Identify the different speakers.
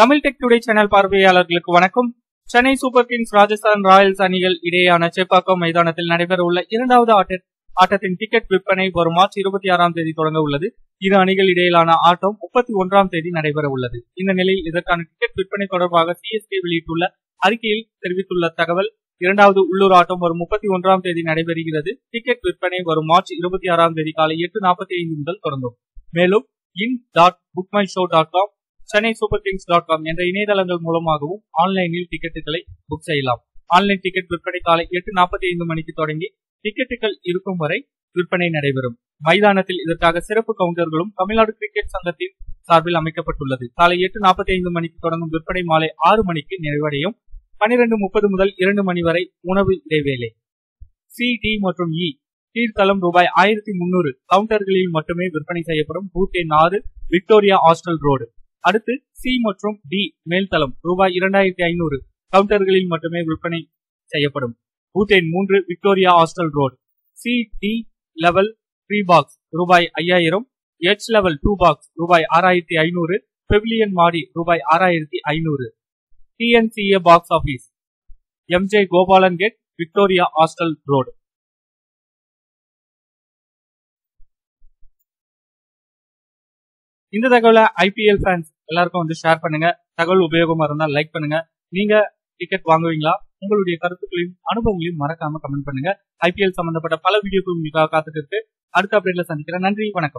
Speaker 1: Tamil tech today channel பார்வையாளர்களுக்கு வணக்கம். Chennai super kings Rajasthan royals அணிகள் இடையேயான சேப்பாக்கம் மைதானத்தில் நடைபெற உள்ள இரண்டாவது ஆட்டத்தின் டிக்கெட் விற்பனை வரும் மார்ச் இருபத்தி ஆறாம் தேதி தொடங்க உள்ளது. இரு அணிகள் இடையிலான ஆட்டம் முப்பத்தி ஒன்றாம் தேதி நடைபெற உள்ளது. இந்த நிலையில் இதற்கான டிக்கெட் விற்பனை தொடர்பாக சிஎஸ்கே வெளியிட்டுள்ள அறிக்கையில் தெரிவித்துள்ள தகவல் இரண்டாவது உள்ளூர் ஆட்டம் வரும் முப்பத்தி ஒன்றாம் தேதி நடைபெறுகிறது. டிக்கெட் விற்பனை வரும் மார்ச் இருபத்தி ஆறாம் தேதி காலை எட்டு நாற்பத்தி ஐந்து முதல் தொடங்கும். மேலும் in dot book my show dot com Chennai super kings dot com என்ற இணையதளங்கள் மூலமாகவும் ஆன்லைனில் டிக்கெட்டுகளை புக் செய்யலாம். ஆன்லைன் டிக்கெட் விற்பனை காலை எட்டு நாற்பத்தி ஐந்து மணிக்கு தொடங்கி டிக்கெட்டுகள் இருக்கும் வரை விற்பனை நடைபெறும். மைதானத்தில் இதற்காக சிறப்பு கவுண்டர்களும் தமிழ்நாடு கிரிக்கெட் சங்கத்தின் சார்பில் அமைக்கப்பட்டுள்ளது. காலை எட்டு நாற்பத்தி ஐந்து மணிக்கு தொடங்கும் விற்பனை மாலை ஆறு மணிக்கு நிறைவடையும். பனிரெண்டு முப்பது முதல் இரண்டு மணி வரை உணவு இடைவேளை. சி டி மற்றும் e இ தீர்த்தளம் ரூபாய் ஆயிரத்தி முன்னூறு கவுண்டர்களில் மட்டுமே விற்பனை செய்யப்படும் பூத் நாறு ஆறு விக்டோரியா ஹாஸ்டல் ரோடு. அடுத்து சி மற்றும் டி மேல்தளம். ரூபாய் இரண்டாயிரத்தி ஐநூறு. கவுண்டர்களில் மட்டுமே விற்பனை செய்யப்படும். பூத்தேன் மூன்று Victoria hostel road. C D level three box ரூபாய் ஐயாயிரம். எச் லெவல் டூ பாக்ஸ் ரூபாய் ஆறாயிரத்தி ஐநூறு. பெவிலியன் மாடி ரூபாய் ஆறாயிரத்தி ஐநூறு. TNCA box office MJ Gopalan gate Victoria hostel road இந்த தகவலை ஐபிஎல் ஃபேன்ஸ் எல்லாருக்கும் வந்து ஷேர் பண்ணுங்க. தகவல் உபயோகமா இருந்தா லைக் பண்ணுங்க. நீங்க டிக்கெட் வாங்குவீங்களா? உங்களுடைய கருத்துக்களையும் அனுபவங்களையும் மறக்காம கமெண்ட் பண்ணுங்க. ஐபிஎல் சம்பந்தப்பட்ட பல வீடியோக்கள் உங்களுக்காக காத்துட்டு இருக்கு. அடுத்த அப்டேட்ல சந்திக்கிறேன். நன்றி. வணக்கம்.